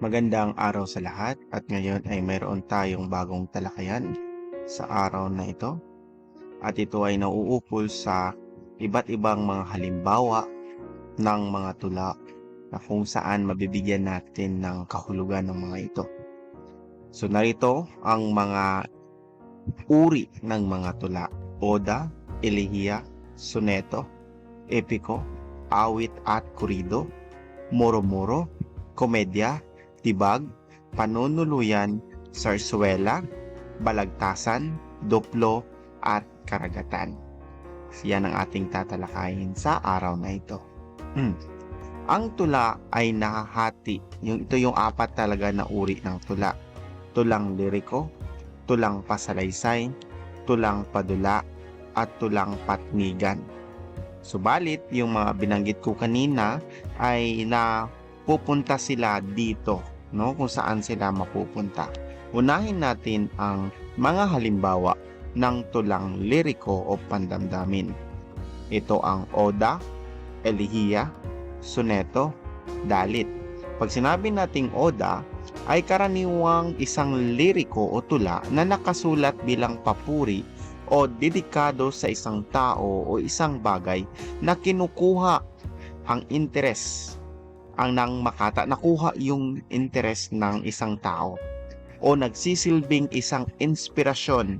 Magandang araw sa lahat at ngayon ay mayroon tayong bagong talakayan sa araw na ito. At ito ay nauukol sa iba't ibang mga halimbawa ng mga tula na kung saan mabibigyan natin ng kahulugan ng mga ito. So narito ang mga uri ng mga tula. Oda, elehiya, soneto, epiko, awit at kurido, moro-moro, komedya, tibag, panunuluyan, sarswela, balagtasan, doplo, at karagatan. Yan ang ating tatalakayin sa araw na ito. Hmm. Ang tula ay nakahati. Yung, ito yung apat talaga na uri ng tula. Tulang liriko, tulang pasalaysay, tulang padula, at tulang patnigan. Subalit, yung mga binanggit ko kanina ay na pupunta sila dito, no? Kung saan sila mapupunta. Unahin natin ang mga halimbawa ng tulang liriko o pandamdamin. Ito ang oda, elehiya, soneto, dalit. Pag sinabi nating oda, ay karaniwang isang liriko o tula na nakasulat bilang papuri o dedikado sa isang tao o isang bagay na kinukuha ang interes ang nang makata nakuha yung interes ng isang tao. O nagsisilbing isang inspirasyon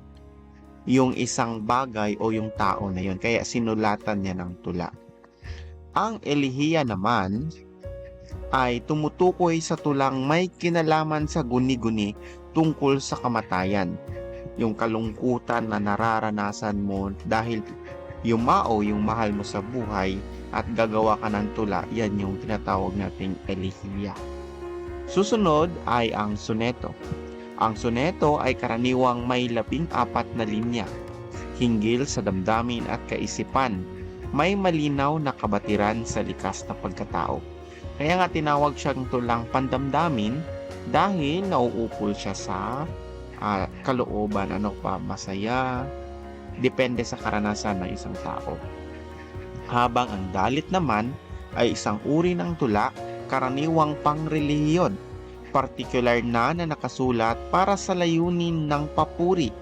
yung isang bagay o yung tao na yun. Kaya sinulatan niya ng tula. Ang elihiya naman ay tumutukoy sa tulang may kinalaman sa guni-guni tungkol sa kamatayan. Yung kalungkutan na nararanasan mo dahil yumao yung mahal mo sa buhay at gagawa ka ng tula, yan yung tinatawag nating elihiya. Susunod ay ang soneto. Ang soneto ay karaniwang may labing apat na linya, hinggil sa damdamin at kaisipan, may malinaw na kabatiran sa likas na pagkatao. Kaya nga tinawag siyang tulang pandamdamin dahil nauukol siya sa uh, kalooban, ano pa, masaya, depende sa karanasan ng isang tao. Habang ang dalit naman ay isang uri ng tula, karaniwang pangrelihiyon, partikular na na nakasulat para sa layunin ng papuri,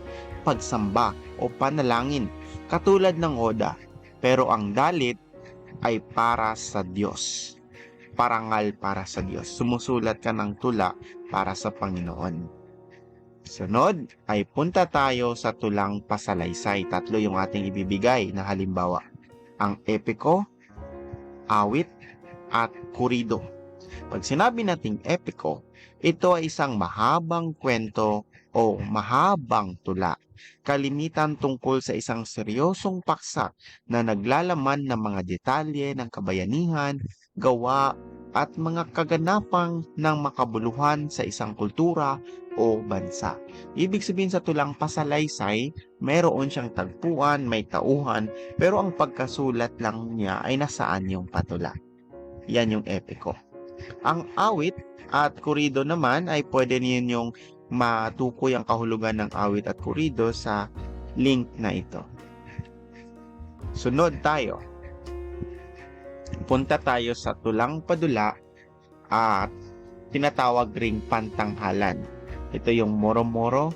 pagsamba o panalangin, katulad ng oda. Pero ang dalit ay para sa Diyos. Parangal para sa Diyos. Sumusulat ka ng tula para sa Panginoon. Sunod ay punta tayo sa tulang pasalaysay. Tatlo yung ating ibibigay na halimbawa. Ang epiko, awit, at kurido. Pag sinabi nating epiko, ito ay isang mahabang kwento o mahabang tula. Kalimitan tungkol sa isang seryosong paksa na naglalaman ng mga detalye ng kabayanihan, gawa, at mga kaganapang ng makabuluhan sa isang kultura o bansa. Ibig sabihin sa tulang pasalaysay, meron siyang tagpuan, may tauhan, pero ang pagkasulat lang niya ay nasaan yung patula. Yan yung epiko. Ang awit at kurido naman ay pwede niyo yung matukoy ang kahulugan ng awit at kurido sa link na ito. Sunod tayo. Punta tayo sa tulang padula at tinatawag ring pantanghalan. Ito yung moro-moro,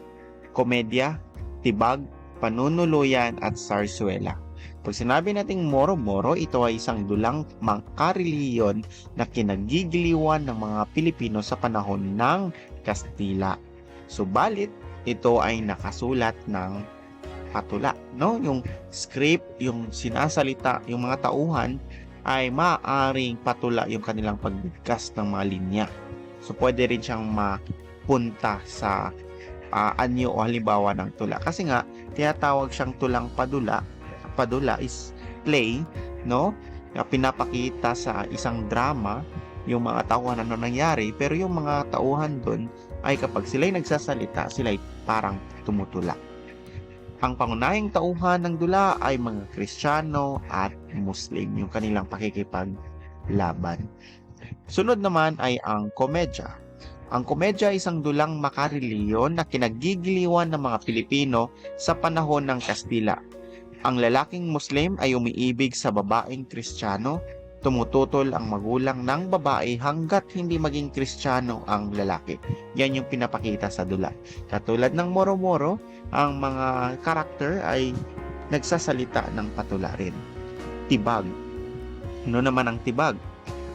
komedya, tibag, panunuluyan at sarswela. Pag sinabi nating moro-moro, ito ay isang dulang mangkareliyon na kinagigiliwan ng mga Pilipino sa panahon ng Kastila. Subalit, ito ay nakasulat ng patula. No? Yung script, yung sinasalita, yung mga tauhan ay maaaring patula yung kanilang pagbigkas ng mga linya. So, pwede rin siyang mapunta sa uh, anyo o halimbawa ng tula. Kasi nga, tinatawag siyang tulang padula. Padula is play, no? Na pinapakita sa isang drama yung mga tauhan ano nangyari. Pero yung mga tauhan doon ay kapag sila'y nagsasalita, sila'y parang tumutula. Ang pangunahing tauhan ng dula ay mga Kristiyano at Muslim, yung kanilang pakikipaglaban. Sunod naman ay ang komedya. Ang komedya ay isang dulang makareliyon na kinagigiliwan ng mga Pilipino sa panahon ng Kastila. Ang lalaking Muslim ay umiibig sa babaeng Kristiyano tumututol ang magulang ng babae hanggat hindi maging kristyano ang lalaki. Yan yung pinapakita sa dula. Katulad ng Moro-Moro, ang mga karakter ay nagsasalita ng patula rin. Tibag. Ano naman ang tibag?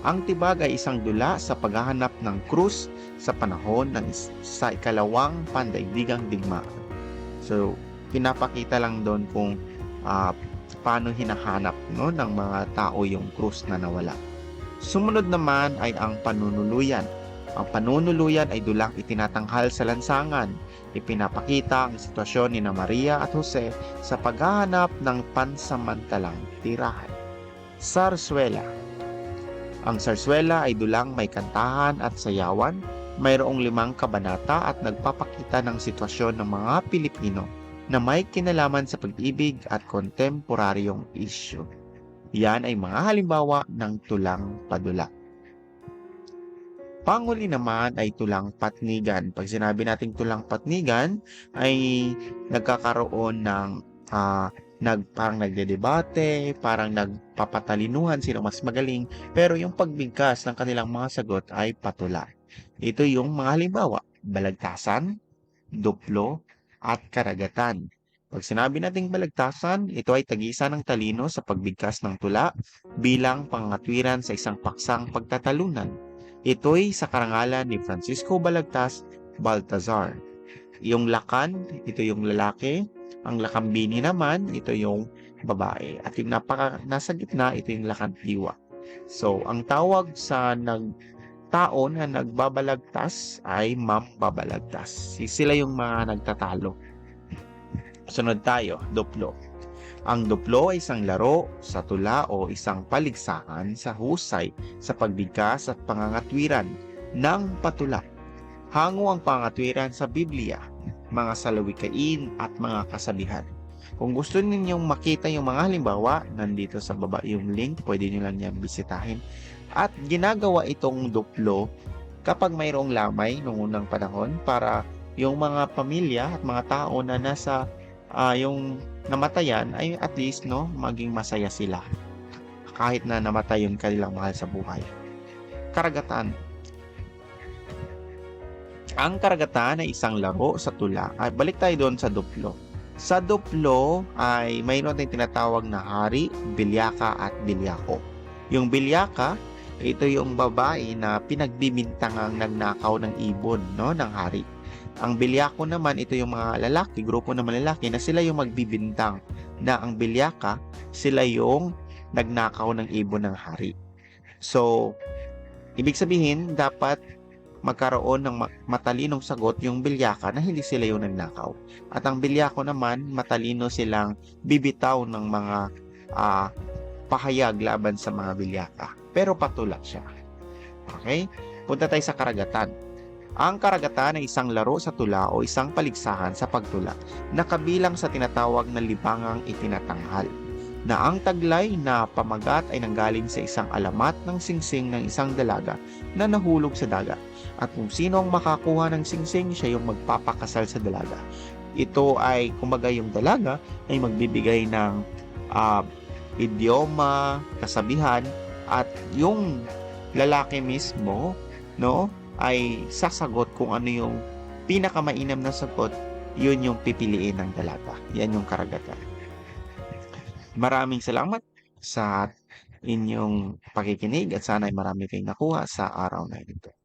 Ang tibag ay isang dula sa paghahanap ng krus sa panahon ng sa ikalawang pandaigdigang digmaan. So, pinapakita lang doon kung ah, paano hinahanap no, ng mga tao yung krus na nawala. Sumunod naman ay ang panunuluyan. Ang panunuluyan ay dulang itinatanghal sa lansangan. Ipinapakita ang sitwasyon ni na Maria at Jose sa paghahanap ng pansamantalang tirahan. Sarsuela Ang sarsuela ay dulang may kantahan at sayawan, mayroong limang kabanata at nagpapakita ng sitwasyon ng mga Pilipino na may kinalaman sa pag-ibig at kontemporaryong isyu. Yan ay mga halimbawa ng tulang padula. Panguli naman ay tulang patnigan. Pag sinabi nating tulang patnigan, ay nagkakaroon ng ah, nag, parang nagdedebate, parang nagpapatalinuhan sino mas magaling, pero yung pagbigkas ng kanilang mga sagot ay patula. Ito yung mga halimbawa, balagtasan, duplo, at karagatan. Pag sinabi nating balagtasan, ito ay tagisa ng talino sa pagbigkas ng tula bilang pangatwiran sa isang paksang pagtatalunan. Ito'y sa karangalan ni Francisco Balagtas Baltazar. Yung lakan, ito yung lalaki. Ang lakambini naman, ito yung babae. At yung napaka, nasa gitna, ito yung lakandiwa. So, ang tawag sa nag tao na nagbabalagtas ay mambabalagtas. Sila yung mga nagtatalo. Sunod tayo, duplo. Ang duplo ay isang laro sa tula o isang paligsahan sa husay sa pagbigkas at pangangatwiran ng patula. Hango ang pangatwiran sa Biblia, mga salawikain at mga kasabihan. Kung gusto ninyong makita yung mga halimbawa, nandito sa baba yung link, pwede nyo lang yan bisitahin. At ginagawa itong duplo kapag mayroong lamay noong unang panahon para yung mga pamilya at mga tao na nasa ah, yung namatayan ay at least no maging masaya sila kahit na namatay yung kanilang mahal sa buhay. Karagatan. Ang karagatan ay isang laro sa tula. Ay, balik tayo doon sa duplo. Sa duplo ay mayroon tayong tinatawag na hari, bilyaka at bilyako. Yung bilyaka, ito yung babae na pinagbibintangang nagnakaw ng ibon no, ng hari. Ang bilyako naman, ito yung mga lalaki, grupo ng mga lalaki na sila yung magbibintang na ang bilyaka, sila yung nagnakaw ng ibon ng hari. So, ibig sabihin, dapat magkaroon ng ma- matalinong sagot yung bilyaka na hindi sila yung nagnakaw. At ang bilyako naman, matalino silang bibitaw ng mga ah, pahayag laban sa mga bilyaka. Pero patulak siya. Okay? Punta tayo sa karagatan. Ang karagatan ay isang laro sa tula o isang paligsahan sa pagtula na kabilang sa tinatawag na libangang itinatanghal na ang taglay na pamagat ay nanggaling sa isang alamat ng singsing ng isang dalaga na nahulog sa dagat. At kung sino ang makakuha ng singsing, siya yung magpapakasal sa dalaga. Ito ay, kumbaga yung dalaga, ay magbibigay ng ah, idioma, kasabihan, at yung lalaki mismo, no, ay sasagot kung ano yung pinakamainam na sagot, yun yung pipiliin ng dalaga. Yan yung karagatan. Maraming salamat sa inyong pakikinig at sana ay marami kayong nakuha sa araw na ito.